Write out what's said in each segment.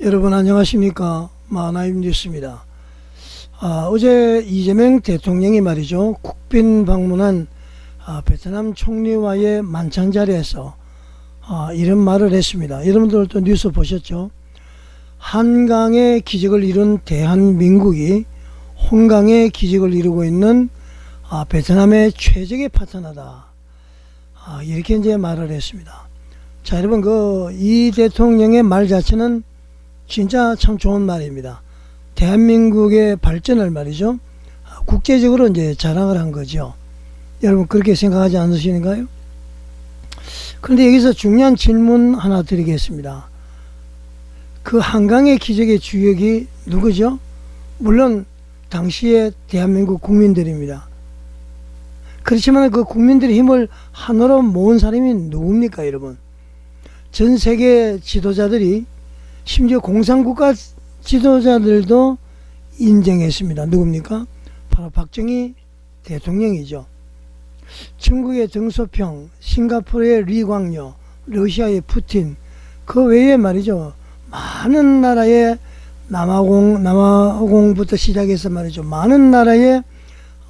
여러분 안녕하십니까 마나임 뉴스입니다. 아, 어제 이재명 대통령이 말이죠 국빈 방문한 아, 베트남 총리와의 만찬 자리에서 아, 이런 말을 했습니다. 여러분들도 뉴스 보셨죠? 한강의 기적을 이룬 대한민국이 홍강의 기적을 이루고 있는 아, 베트남의 최적의 파트너다. 아, 이렇게 이제 말을 했습니다. 자, 여러분 그 이 대통령의 말 자체는 진짜 참 좋은 말입니다. 대한민국의 발전을 말이죠. 아, 국제적으로 이제 자랑을 한 거죠. 여러분 그렇게 생각하지 않으시는가요? 그런데 여기서 중요한 질문 하나 드리겠습니다. 그 한강의 기적의 주역이 누구죠? 물론 당시의 대한민국 국민들입니다. 그렇지만 그 국민들의 힘을 하나로 모은 사람이 누굽니까, 여러분? 전 세계 지도자들이 심지어 공산국가 지도자들도 인정했습니다. 누굽니까? 바로 박정희 대통령이죠. 중국의 정소평, 싱가포르의 리광요, 러시아의 푸틴, 그 외에 말이죠. 많은 나라의 남아공, 남아공부터 시작해서 말이죠. 많은 나라의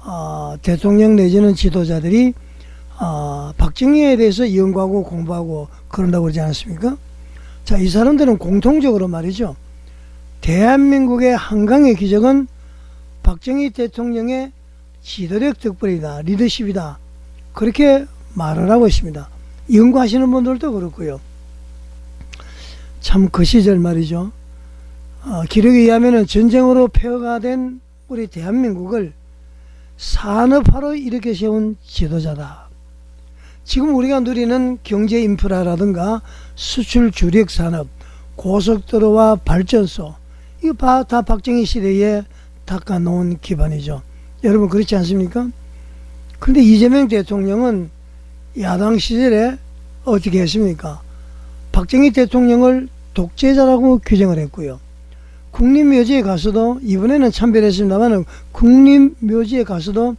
어, 대통령 내지는 지도자들이 어, 박정희에 대해서 연구하고 공부하고 그런다고 그러지 않습니까? 자, 이 사람들은 공통적으로 말이죠. 대한민국의 한강의 기적은 박정희 대통령의 지도력 덕분이다, 리더십이다. 그렇게 말을 하고 있습니다. 연구하시는 분들도 그렇고요. 참 그 시절 말이죠. 어, 기록에 의하면 전쟁으로 폐허가 된 우리 대한민국을 산업화로 이렇게 세운 지도자다. 지금 우리가 누리는 경제 인프라라든가 수출 주력 산업, 고속도로와 발전소, 이거 다, 다 박정희 시대에 닦아놓은 기반이죠. 여러분 그렇지 않습니까? 근데 이재명 대통령은 야당 시절에 어떻게 했습니까? 박정희 대통령을 독재자라고 규정을 했고요. 국립묘지에 가서도 이번에는 참배했습니다만 국립묘지에 가서도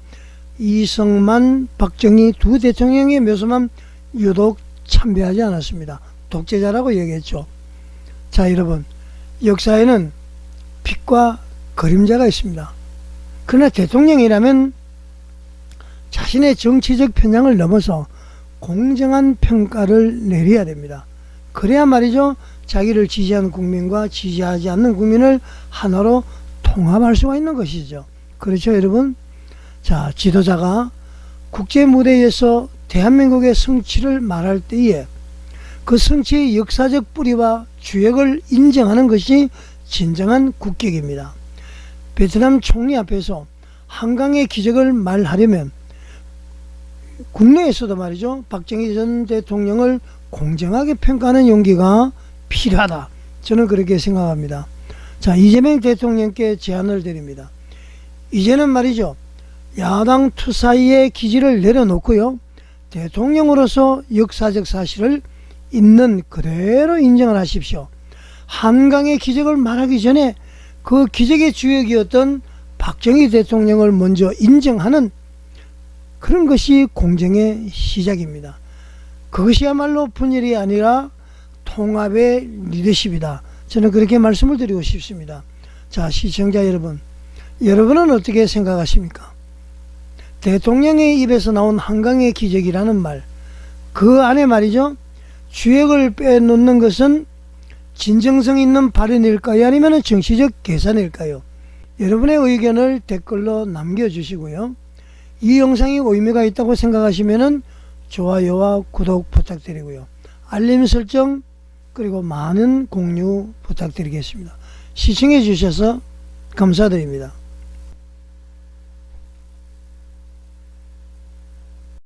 이성만, 박정희 두 대통령의 묘소만 유독 참배하지 않았습니다. 독재자라고 얘기했죠. 자, 여러분, 역사에는 빛과 그림자가 있습니다. 그러나 대통령이라면 자신의 정치적 편향을 넘어서 공정한 평가를 내려야 됩니다. 그래야 말이죠. 자기를 지지하는 국민과 지지하지 않는 국민을 하나로 통합할 수가 있는 것이죠. 그렇죠, 여러분? 자, 지도자가 국제 무대에서 대한민국의 성취를 말할 때에 그 성취의 역사적 뿌리와 주역을 인정하는 것이 진정한 국격입니다. 베트남 총리 앞에서 한강의 기적을 말하려면 국내에서도 말이죠. 박정희 전 대통령을 공정하게 평가하는 용기가 필요하다. 저는 그렇게 생각합니다. 자, 이재명 대통령께 제안을 드립니다. 이제는 말이죠. 야당 투사이의 기지를 내려놓고요. 대통령으로서 역사적 사실을 있는 그대로 인정을 하십시오. 한강의 기적을 말하기 전에 그 기적의 주역이었던 박정희 대통령을 먼저 인정하는 그런 것이 공정의 시작입니다. 그것이야말로 분열이 아니라 통합의 리더십이다. 저는 그렇게 말씀을 드리고 싶습니다. 자, 시청자 여러분. 여러분은 어떻게 생각하십니까? 대통령의 입에서 나온 한강의 기적이라는 말, 그 안에 말이죠. 주역을 빼놓는 것은 진정성 있는 발언일까요? 아니면 정치적 계산일까요? 여러분의 의견을 댓글로 남겨주시고요. 이 영상이 의미가 있다고 생각하시면 좋아요와 구독 부탁드리고요. 알림 설정 그리고 많은 공유 부탁드리겠습니다. 시청해 주셔서 감사드립니다.